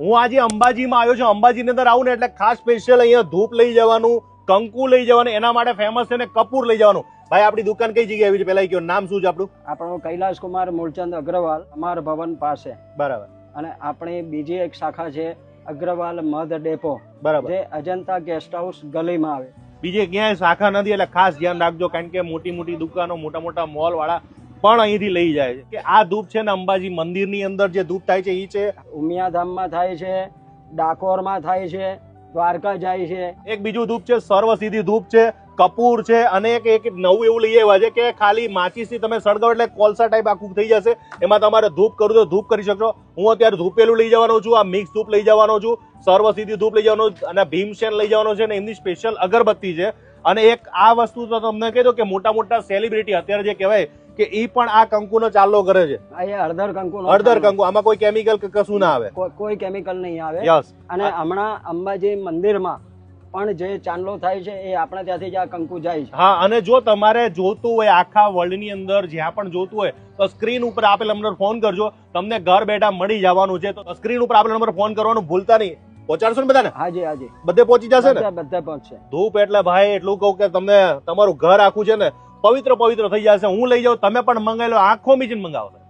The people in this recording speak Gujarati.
હું આજે અંબાજીમાં આવ્યો છું. અંબાજીની અંદર આવું ને એટલે ખાસ સ્પેશિયલ અહીંયા ધૂપ લઈ જવાનું કંકુ લઈ જવાનું એના માટે ફેમસ છે ને કપૂર લઈ જવાનું. ભાઈ આપણી દુકાન કઈ જગ્યાએ આવી છે? પેલા કયો નામ શું છે આપણું? આપણો કૈલાશ કુમાર મૂળચંદ અગ્રવાલ અમાર ભવન પાસે. બરાબર. અને આપણી બીજી એક શાખા છે અગ્રવાલ મધ ડેપો બરાબર. જે અજંતા ગેસ્ટ હાઉસ ગલીમાં આવે. બીજે ક્યાંય શાખા નથી એટલે ખાસ ધ્યાન રાખજો કારણ કે મોટી મોટી દુકાનો મોટા મોટા મોલ વાળા પણ અહીંથી લઈ જાય છે. કે આ ધૂપ છે ને અંબાજી મંદિરની અંદર જે ધૂપ થાય છે એ છે. ઉમિયાધામમાં થાય છે ડાકોરમાં થાય છે દ્વારકા જાય છે. એક બીજું ધૂપ છે સર્વસિદ્ધિ ધૂપ છે કપૂર છે અને એક એક નવું એવું લઈ આવ્યા છે કે ખાલી માચીસથી તમે સળગાવો એટલે કોલસા ટાઈપ આખું થઈ જશે. એમાં તમારે ધૂપ કરવું તો ધૂપ કરી શકશો. હું અત્યારે ધૂપેલું લઈ જવાનો છું આ મિક્સ ધૂપ લઈ જવાનો છું સર્વસિદ્ધિ ધૂપ લઈ જવાનો છું અને ભીમસેન લઈ જવાનો છે અને એમની સ્પેશિયલ અગરબત્તી છે. અને એક આ વસ્તુ તો તમને કહી દો કે મોટા મોટા સેલિબ્રિટી અત્યારે જે કહેવાય કે ઈ પણ આ કંકુનો ચાલો કરે છે. હળદર કંકુ હળદર કંકુ આમાં કોઈ કેમિકલ કશું ના આવે. કોઈ કેમિકલ નહીં આવે. યસ. અને હમણાં અંબાજી મંદિરમાં પણ જે ચાંદલો થાય છે એ આપણા ત્યાંથી જ આ કંકુ જાય છે. હા અને જો તમારે જોતું હોય આખા વર્લ્ડની અંદર જ્યાં પણ જોતું હોય તો સ્ક્રીન ઉપર આપેલ નંબર ફોન કરજો. તમને ઘર બેઠા મળી જવાનું છે તો સ્ક્રીન ઉપર આપેલ નંબર ફોન કરવાનું ભૂલતા નહીં. પહોંચાડશો ને બધાને? હાજી હાજી. બધે પહોંચી જશે ને? બધા બધા પહોંચશે. ધૂપ એટલે ભાઈ એટલું કહું કે તમને તમારું ઘર આખું છે ને પવિત્ર પવિત્ર થઈ જશે. હું લઈ જાઉં તમે પણ મંગાવી લો. આંખો મીચીને મંગાવો.